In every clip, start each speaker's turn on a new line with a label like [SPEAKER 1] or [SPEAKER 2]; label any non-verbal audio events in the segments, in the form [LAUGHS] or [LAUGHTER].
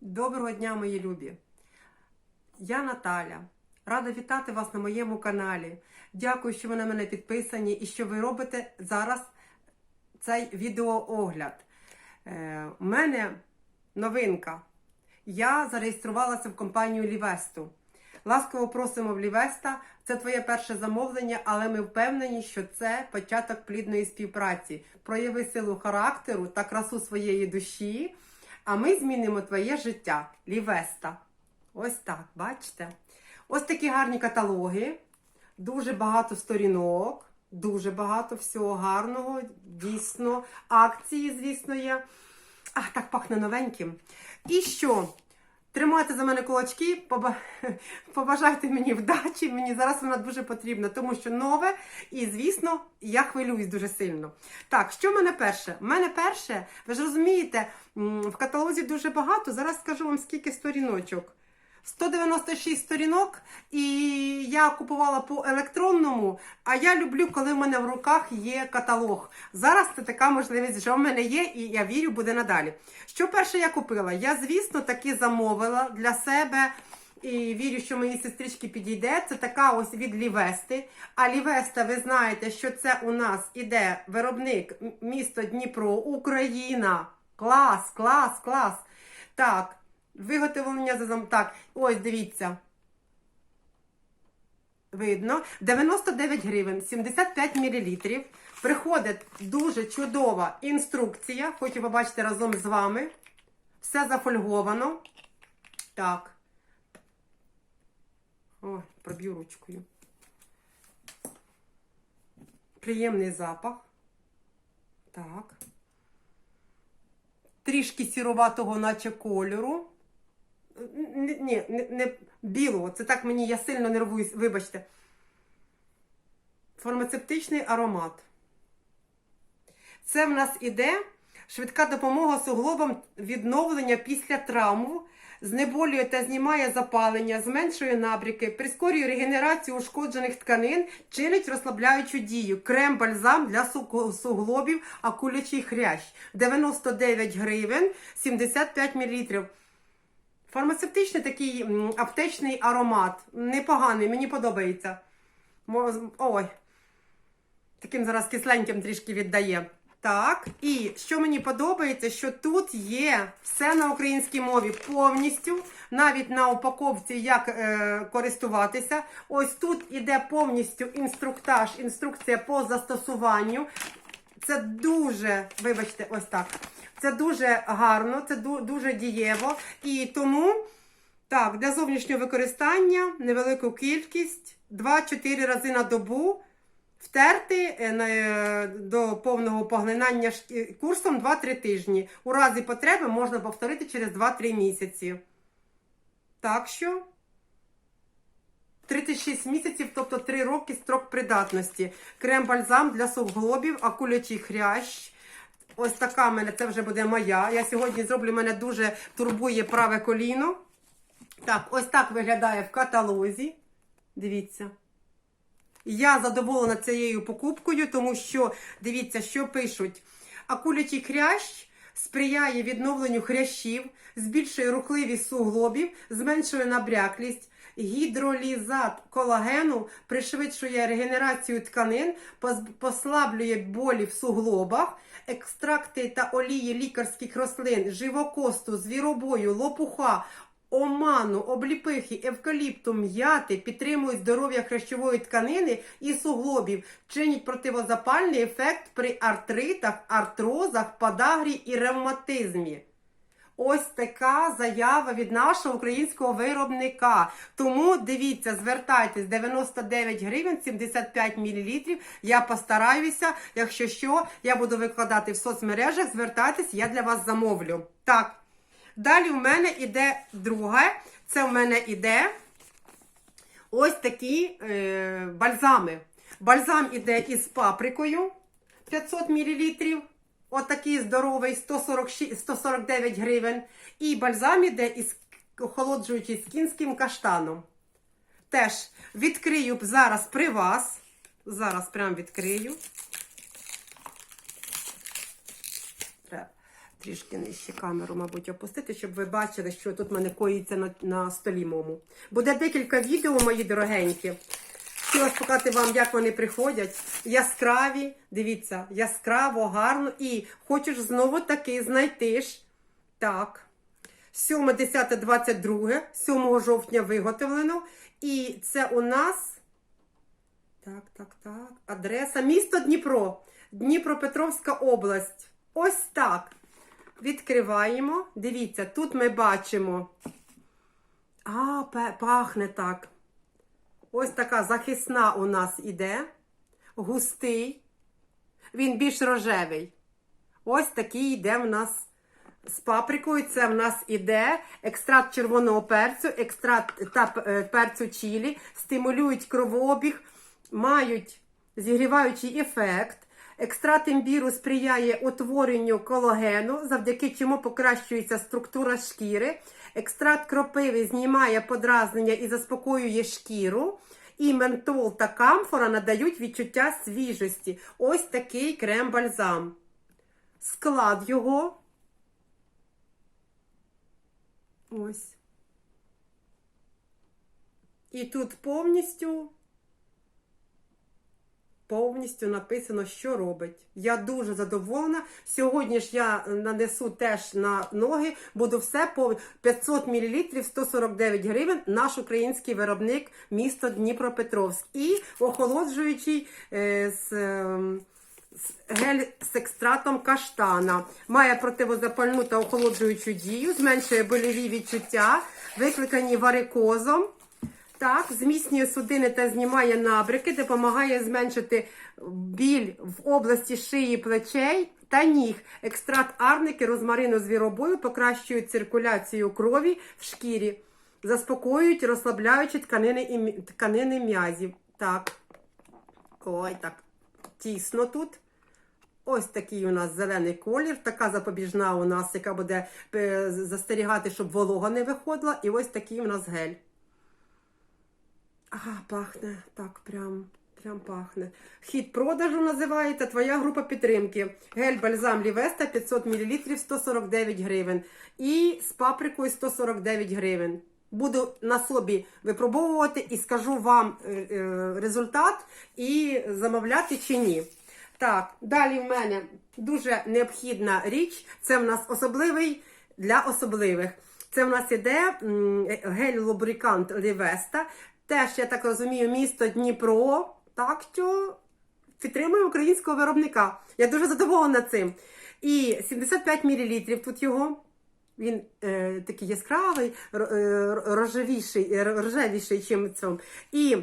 [SPEAKER 1] Доброго дня, мої любі! Я Наталя. Рада вітати вас на моєму каналі. Дякую, що ви на мене підписані і що ви робите зараз цей відеоогляд. Е, У мене новинка. Я зареєструвалася в компанію Лівесту. Ласково просимо в Лівеста. Це твоє перше замовлення, але ми впевнені, що це початок плідної співпраці. Прояви силу характеру та красу своєї душі. А ми змінимо твоє життя. Лівеста. Ось так, бачите? Ось такі гарні каталоги, дуже багато сторінок, дуже багато всього гарного, дійсно, акції, звісно, є. Ах, так пахне новеньким. І що? Тримайте за мене кулачки, [LAUGHS] побажайте мені вдачі. Мені зараз вона дуже потрібна, тому що нове, і, звісно, я хвилююсь дуже сильно. Так, що в мене перше? В мене перше, ви ж розумієте, в каталозі дуже багато. Зараз скажу вам скільки сторіночок. 196 сторінок, і я купувала по електронному. А я люблю, коли в мене в руках є каталог. Зараз це така можливість, що в мене є, і я вірю, буде надалі. Що перше я купила? Я, звісно, таки замовила для себе. І вірю, що моїй сестричці підійде. Це така ось від Лівести. А Лівеста, ви знаєте, що це у нас іде виробник місто Дніпро, Україна. Клас, клас, клас. Так, виготовлення за зам. Так, ось дивіться. Видно, 99 гривень, 75 мл. Приходить дуже чудова інструкція. Хочу побачити разом з вами. Все зафольговано. Так. Ой, проб'ю ручкою. Приємний запах. Так. Трішки сіруватого, наче кольору. Ні, не, не білого. Це так мені я сильно нервуюсь, вибачте. Фармацевтичний аромат. Це в нас іде швидка допомога суглобам відновлення після травм, знеболює та знімає запалення, зменшує набряки, прискорює регенерацію ушкоджених тканин, чинить розслабляючу дію. Крем-бальзам для су- суглобів, акулячий хрящ. 99 гривень, 75 мл. Фармацевтичний такий аптечний аромат. Непоганий, мені подобається. Ой. Таким зараз кисленьким трішки віддає. Так, і що мені подобається, що тут є все на українській мові повністю, навіть на упаковці, як е, користуватися. Ось тут іде повністю інструктаж, інструкція по застосуванню. Це дуже, вибачте, ось так. Це дуже гарно, це дуже дієво. І тому, так, для зовнішнього використання невелику кількість 2-4 рази на добу. Втерти е, е, до повного поглинання курсом 2-3 тижні. У разі потреби можна повторити через 2-3 місяці. Так що 36 місяців, тобто 3 роки строк придатності. Крем-бальзам для суглобів, акулячий хрящ. Ось така в мене, це вже буде моя. Я сьогодні зроблю, мене дуже турбує праве коліно. Так, ось так виглядає в каталозі. Дивіться. Я задоволена цією покупкою, тому що дивіться, що пишуть. Акулячий хрящ сприяє відновленню хрящів, збільшує рухливість суглобів, зменшує набряклість. Гідролізат колагену пришвидшує регенерацію тканин, послаблює болі в суглобах, екстракти та олії лікарських рослин, живокосту, звіробою, лопуха, оману, обліпихи, евкаліпту, м'яти підтримують здоров'я хрящової тканини і суглобів, чинять противозапальний ефект при артритах, артрозах, подагрі і ревматизмі. Ось така заява від нашого українського виробника. Тому дивіться, звертайтесь 99 гривень 75 мл. Я постараюся. Якщо що, я буду викладати в соцмережах. Звертайтесь, я для вас замовлю. Так. Далі в мене іде друге. Це в мене іде ось такі е, бальзами. Бальзам іде із паприкою 500 мл. Отакий здоровий 146, 149 гривень. І бальзам іде із охолоджуючий з кінським каштаном. Теж відкрию зараз при вас. Зараз прям відкрию. Треба трішки нижче камеру, мабуть, опустити, щоб ви бачили, що тут мене коїться на, на столі мому. Буде декілька відео, мої дорогенькі. Хотіла показати вам, як вони приходять. Яскраві, дивіться, яскраво, гарно. І хочеш знову таки знайти ж. Так. 7, 10, 22, 7 жовтня виготовлено. І це у нас. Так, так, так. Адреса. Місто Дніпро. Дніпропетровська область. Ось так. Відкриваємо. Дивіться, тут ми бачимо. А, пахне так. Ось така захисна у нас іде. Густий. Він більш рожевий. Ось такий йде в нас з паприкою. Це в нас іде екстракт червоного перцю, екстракт та е, перцю чілі, стимулюють кровообіг, мають зігріваючий ефект. Екстракт імбіру сприяє утворенню колагену, завдяки чому покращується структура шкіри. Екстракт кропиви знімає подразнення і заспокоює шкіру. І ментол та камфора надають відчуття свіжості. Ось такий крем-бальзам. Склад його. Ось. І тут повністю повністю написано, що робить. Я дуже задоволена. Сьогодні ж я нанесу теж на ноги, буду все по 500 мл 149 гривень. Наш український виробник місто Дніпропетровськ. І охолоджуючий е, з. з- Гель з екстратом каштана має противозапальну та охолоджуючу дію, зменшує боліві відчуття, викликані варикозом. Так, зміцнює судини та знімає набряки, допомагає зменшити біль в області шиї, плечей та ніг. Екстракт арники, розмарину звіробою покращують циркуляцію крові в шкірі, заспокоюють, розслабляючи тканини, і тканини м'язів. Так. Ой, так. Тісно тут. Ось такий у нас зелений колір, така запобіжна у нас, яка буде е, застерігати, щоб волога не виходила. І ось такий у нас гель. Ага, пахне, так, прям, прям пахне. Хід продажу називається Твоя група підтримки. Гель бальзам Лівеста 500 мл 149 гривень. І з паприкою 149 гривень. Буду на собі випробовувати і скажу вам е, е, результат і замовляти чи ні. Так, далі в мене дуже необхідна річ. Це в нас особливий для особливих. Це в нас іде гель-лубрикант Лівеста. Теж, я так розумію, місто Дніпро. Так що підтримує українського виробника. Я дуже задоволена цим. І 75 мл тут його. Він е, такий яскравий, е, рожевіший, е, рожевіший, чим цьому. І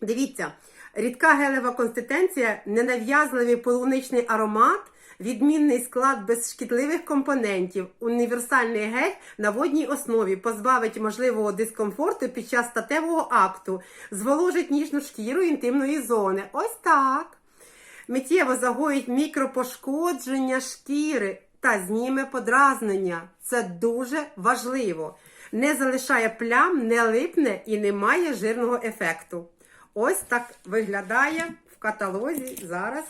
[SPEAKER 1] дивіться, рідка гелева консистенція, ненав'язливий полуничний аромат, відмінний склад без шкідливих компонентів, універсальний гель на водній основі, позбавить можливого дискомфорту під час статевого акту, зволожить ніжну шкіру інтимної зони. Ось так. Миттєво загоїть мікропошкодження шкіри та зніме подразнення. Це дуже важливо. Не залишає плям, не липне і не має жирного ефекту. Ось так виглядає в каталозі зараз.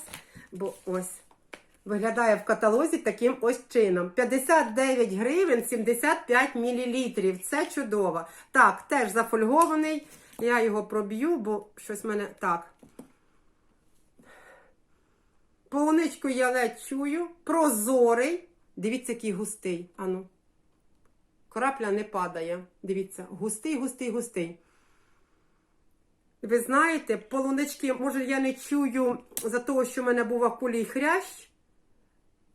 [SPEAKER 1] Бо ось виглядає в каталозі таким ось чином. 59 гривень 75 мл. Це чудово. Так, теж зафольгований. Я його проб'ю, бо щось в мене так. Полуничку я ледь чую. Прозорий. Дивіться, який густий. Ану. Крапля не падає. Дивіться, густий, густий, густий. Ви знаєте, полунички, може, я не чую за того, що в мене був акулій хрящ.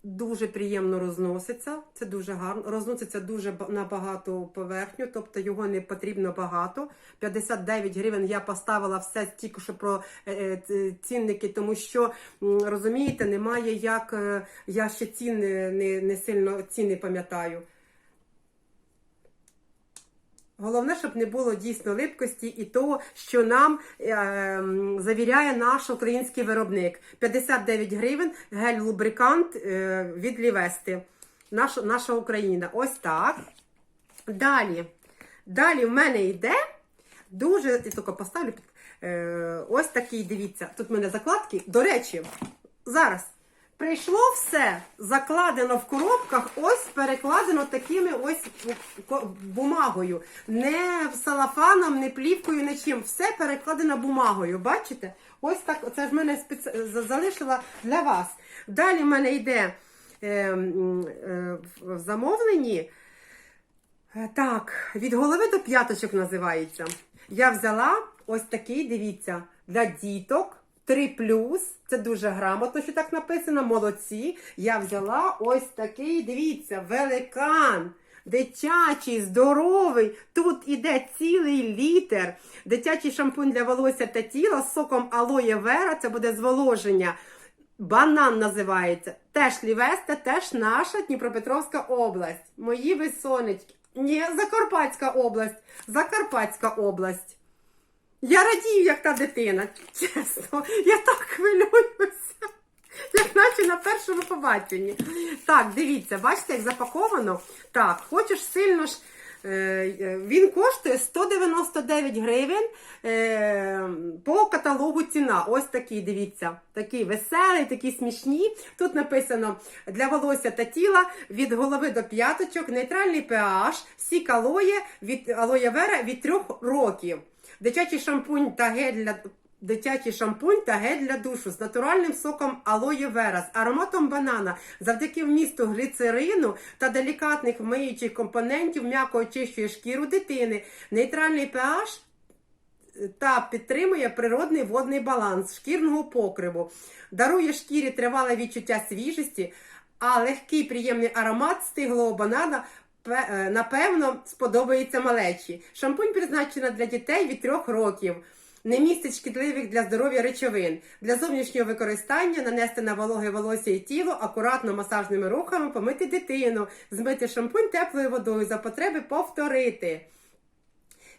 [SPEAKER 1] Дуже приємно розноситься. Це дуже гарно. Розноситься дуже на багату поверхню, тобто його не потрібно багато. 59 гривень я поставила все тільки що про е, е, цінники, тому що розумієте, немає як е, я ще ціни не, не сильно ціни пам'ятаю. Головне, щоб не було дійсно липкості і того, що нам е, завіряє наш український виробник. 59 гривень гель-лубрикант е, від Лівести. Наш, наша Україна. Ось так. Далі. Далі в мене йде дуже. Я тільки поставлю. Е, ось такий, дивіться. Тут в мене закладки. До речі, зараз Прийшло все, закладено в коробках, ось перекладено такими ось бумагою. Не салафаном, не плівкою, нічим. Все перекладено бумагою. Бачите? Ось так, це ж в мене спеці... за- залишила для вас. Далі в мене йде е, е, в замовленні. Е, Так, від голови до п'яточок називається. Я взяла ось такий, дивіться, для діток 3 Це дуже грамотно, що так написано. Молодці. Я взяла ось такий, дивіться, великан. Дитячий, здоровий. Тут іде цілий літр. Дитячий шампунь для волосся та тіла з соком алоє вера. Це буде зволоження. Банан називається. Теж Лівесте, теж наша Дніпропетровська область. Мої ви сонечки. Ні, Закарпатська область. Закарпатська область. Я радію, як та дитина. Чесно, я так хвилююся. Як наче на першому побаченні. Так, дивіться, бачите, як запаковано. Так, хочеш сильно ж. е, е, Він коштує 199 гривень е, по каталогу ціна. Ось такий, дивіться, такий веселий, такі смішні. Тут написано для волосся та тіла від голови до п'яточок, нейтральний pH, сік алоє від алоє вера від 3 років. Дитячий шампунь та гель для дитячий шампунь та гель для душу з натуральним соком алоє вера, з ароматом банана, завдяки вмісту гліцерину та делікатних миючих компонентів м'яко очищує шкіру дитини. Нейтральний pH та підтримує природний водний баланс шкірного покриву, дарує шкірі тривале відчуття свіжості, а легкий приємний аромат стиглого банана е, напевно сподобається малечі. Шампунь призначена для дітей від 3 років. Не містить шкідливих для здоров'я речовин. Для зовнішнього використання нанести на вологе волосся і тіло, акуратно масажними рухами помити дитину, змити шампунь теплою водою за потреби повторити.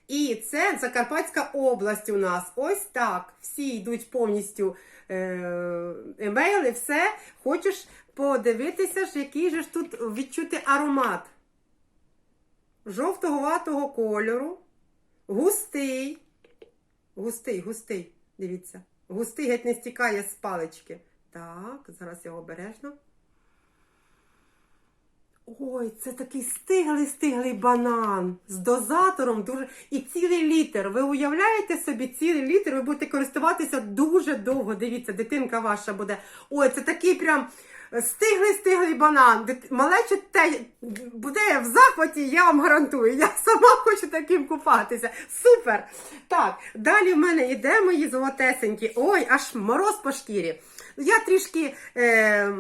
[SPEAKER 1] І це Закарпатська область у нас. Ось так. Всі йдуть повністю е, емейли, все. Хочеш подивитися, ж, який же ж тут відчути аромат. Жовтого кольору, густий. Густий, густий. Дивіться. Густий геть не стікає з палички. Так, зараз я обережно. Ой, це такий стиглий, стиглий банан з дозатором дуже. І цілий літр. Ви уявляєте собі цілий літр, ви будете користуватися дуже довго. Дивіться, дитинка ваша буде. Ой, це такий прям стиглий, стиглий банан. Малече те буде в захваті, я вам гарантую. Я сама [LAUGHS] хочу таким купатися. Супер! Так, далі в мене йде мої золотесенькі. Ой, аж мороз по шкірі. Я трішки е,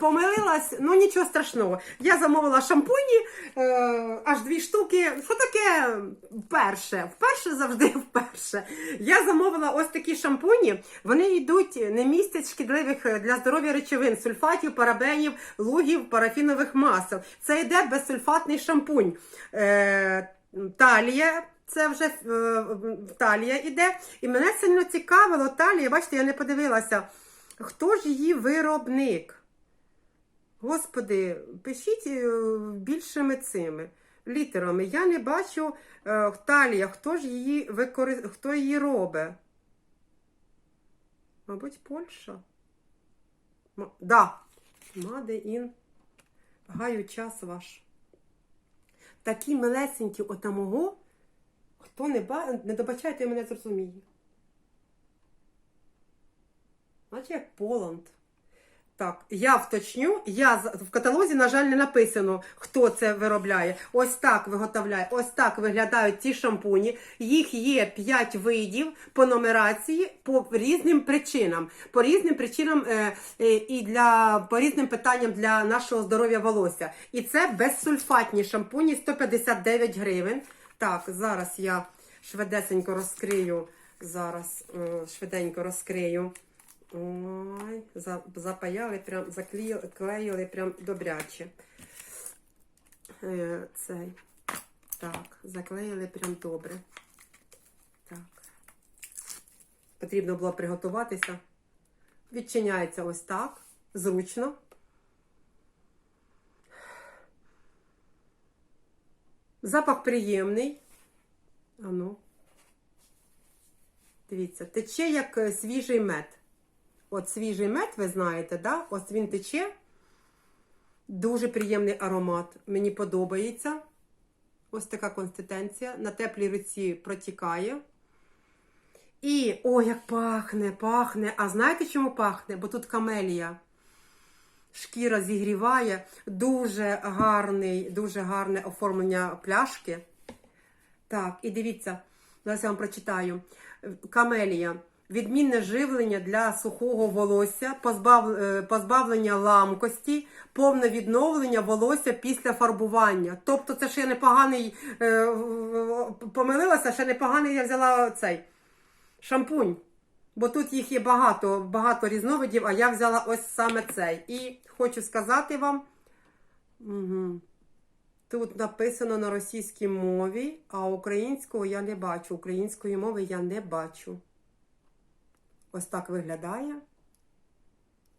[SPEAKER 1] помилилась, ну нічого страшного. Я замовила шампуні, е, аж дві штуки. Що таке вперше? Вперше завжди [LAUGHS] вперше. Я замовила ось такі шампуні. Вони йдуть, не містять шкідливих е, для здоров'я речовин, сульфатів, парабенів, лугів, парафінових масел. Це йде безсульфатний шампунь. Е, талія. Це вже е, талія іде. І мене сильно цікавило талія. Бачите, я не подивилася. Хто ж її виробник? Господи, пишіть е, більшими цими літерами. Я не бачу е, талія, хто ж її викори... хто її робить? Мабуть, Польща. М... Да. In. Гаю час ваш. Такі милесенькі отамого. Хто не ба... не добачайте, мене зрозуміє. Наче як Поланд. Так, я вточню. Я в каталозі, на жаль, не написано, хто це виробляє. Ось так виготовляє, ось так виглядають ці шампуні. Їх є 5 видів по нумерації по різним причинам. По різним причинам е, е, і для по різним питанням для нашого здоров'я волосся. І це безсульфатні шампуні 159 гривень. Так, зараз я швидесенько розкрию. Зараз е, швиденько розкрию. Ой, запаяли, прям заклеїли прям добряче. Е, цей. Так, заклеїли прям добре. Так. Потрібно було приготуватися. Відчиняється ось так. Зручно. Запах приємний. Ану. Дивіться, тече як е, свіжий мед. От свіжий мед, ви знаєте, да? ось він тече. Дуже приємний аромат. Мені подобається. Ось така консистенція. На теплій руці протікає. І, о, як пахне, пахне. А знаєте, чому пахне? Бо тут камелія. Шкіра зігріває. Дуже гарний, дуже гарне оформлення пляшки. Так, і дивіться, зараз я вам прочитаю. Камелія. Відмінне живлення для сухого волосся, позбав, е, позбавлення ламкості, повне відновлення волосся після фарбування. Тобто, це ще непоганий, е, помилилася, ще непоганий я взяла цей шампунь. Бо тут їх є багато, багато різновидів, а я взяла ось саме цей. І хочу сказати вам. Угу. Тут написано на російській мові, а українського я не бачу. Української мови я не бачу. Ось так виглядає.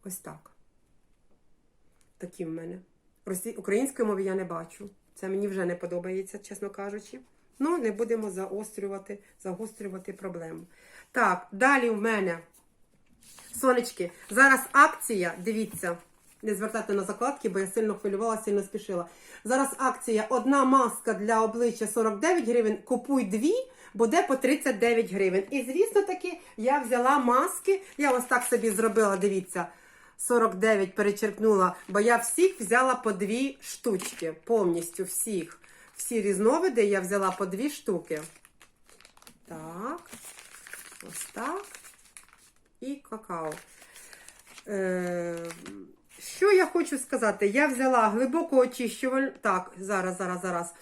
[SPEAKER 1] Ось так. Такі в мене. Росі... Української мови я не бачу. Це мені вже не подобається, чесно кажучи. Ну, не будемо заострювати, загострювати проблему. Так, далі в мене. Сонечки, зараз акція, дивіться, не звертайте на закладки, бо я сильно хвилювалася, сильно спішила. Зараз акція: одна маска для обличчя 49 гривень, купуй дві, буде по 39 гривень. І звісно таки, я взяла маски, я ось так собі зробила, дивіться. 49 перечеркнула, бо я всіх взяла по дві штучки. Повністю всіх. Всі різновиди я взяла по дві штуки. Так. Ось так. І какао. Е, що я хочу сказати? Я взяла глибоко очищувальну. Так, зараз, зараз, зараз.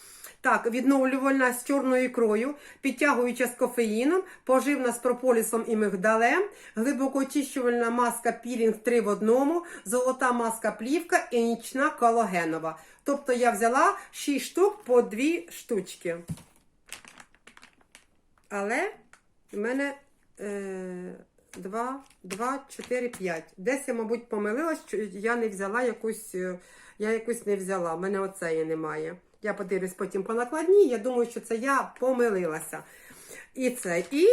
[SPEAKER 1] Так, відновлювальна з чорною ікрою, підтягуюча з кофеїном, поживна з прополісом і мигдалем, глибокоочищувальна маска пілінг 3 в одному, золота маска плівка і нічна колагенова. Тобто я взяла 6 штук по 2 штучки. Але в мене е, 2, 2, 4, 5. Десь я, мабуть, помилилась, що я не взяла якусь, е, я якусь не взяла. У мене оцеї немає. Я подивлюсь потім по накладній. Я думаю, що це я помилилася. І це. І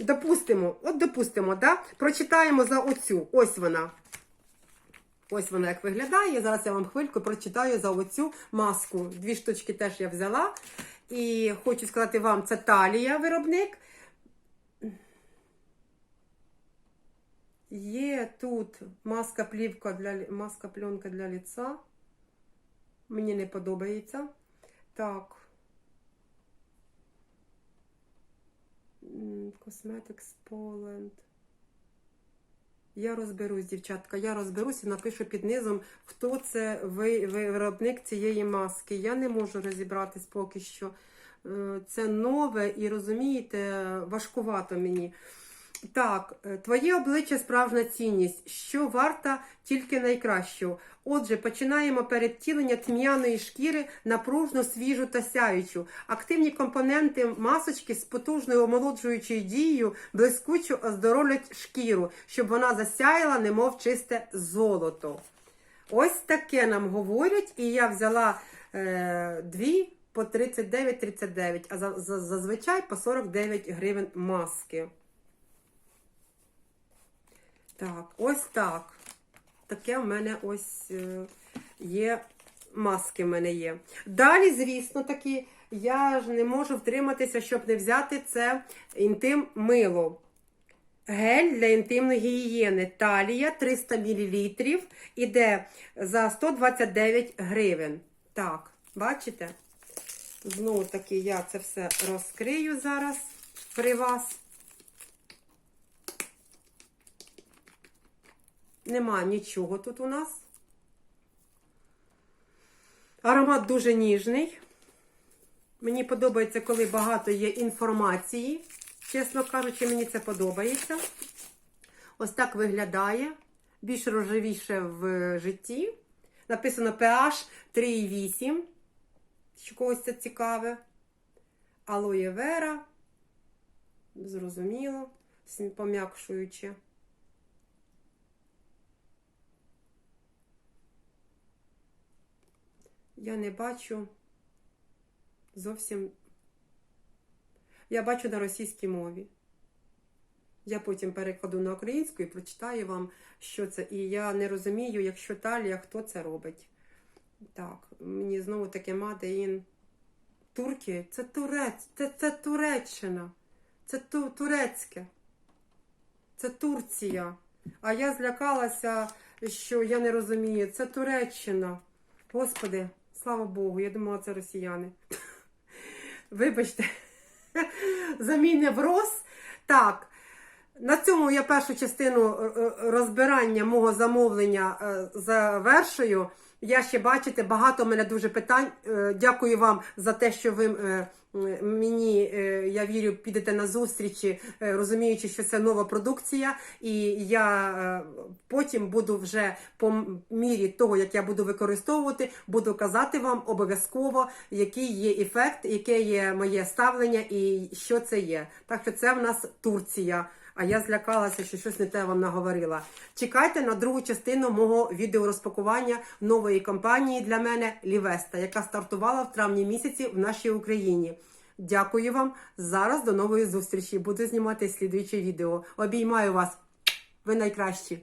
[SPEAKER 1] допустимо, от допустимо, да? прочитаємо за оцю. Ось вона. Ось вона як виглядає. Зараз я вам хвильку прочитаю за оцю маску. Дві штучки теж я взяла. І хочу сказати вам, це талія виробник. Є тут маска плівка для маска пленка для лица. Мені не подобається. Так. Cosmetics Poland. Я розберусь, дівчатка, я розберусь і напишу під низом, хто це ви- ви- виробник цієї маски. Я не можу розібратись поки що. Е, Це нове і розумієте, важкувато мені. Так, е, твоє обличчя справжня цінність, що варта тільки найкращого. Отже, починаємо передтілення тьмяної шкіри на пружну, свіжу та сяючу. Активні компоненти масочки з потужною омолоджуючою дією блискучо оздоровлять шкіру, щоб вона засяяла, немов чисте золото. Ось таке нам говорять, і я взяла е, дві по 39-39, а за, за, зазвичай по 49 гривень маски. Так, ось так. Таке в мене ось е, є. Маски в мене є. Далі, звісно, таки, я ж не можу втриматися, щоб не взяти це інтим мило. Гель для інтимної гігієни. Талія 300 мл. Іде за 129 гривень. Так, бачите? Знову таки я це все розкрию зараз при вас. Нема нічого тут у нас. Аромат дуже ніжний. Мені подобається, коли багато є інформації. Чесно кажучи, мені це подобається. Ось так виглядає. Більш рожевіше в житті. Написано pH 3,8. Що когось це цікаве. Алоє вера. Зрозуміло. Пом'якшуючи. Я не бачу зовсім. Я бачу на російській мові. Я потім перекладу на українську і прочитаю вам, що це. І я не розумію, якщо Талія, хто це робить. Так, мені знову таке in Турки. Це Турець, це, це Туреччина. Це ту, турецьке. Це Турція. А я злякалася, що я не розумію. Це Туреччина. Господи, слава Богу, я думала, це росіяни. [LAUGHS] Вибачте, [LAUGHS] за мій невроз. Так, на цьому я першу частину е, е, розбирання мого замовлення е, завершую. Я ще бачите, багато в мене дуже питань. Е, Дякую вам за те, що ви е, мені, е, я вірю, підете на зустрічі, розуміючи, що це нова продукція, і я потім буду вже по мірі того, як я буду використовувати, буду казати вам обов'язково, який є ефект, яке є моє ставлення і що це є. Так що це в нас Турція. А я злякалася, що щось не те вам наговорила. Чекайте на другу частину мого відеорозпакування нової компанії для мене Лівеста, яка стартувала в травні місяці в нашій Україні. Дякую вам. Зараз до нової зустрічі. Буду знімати слідуюче відео. Обіймаю вас. Ви найкращі.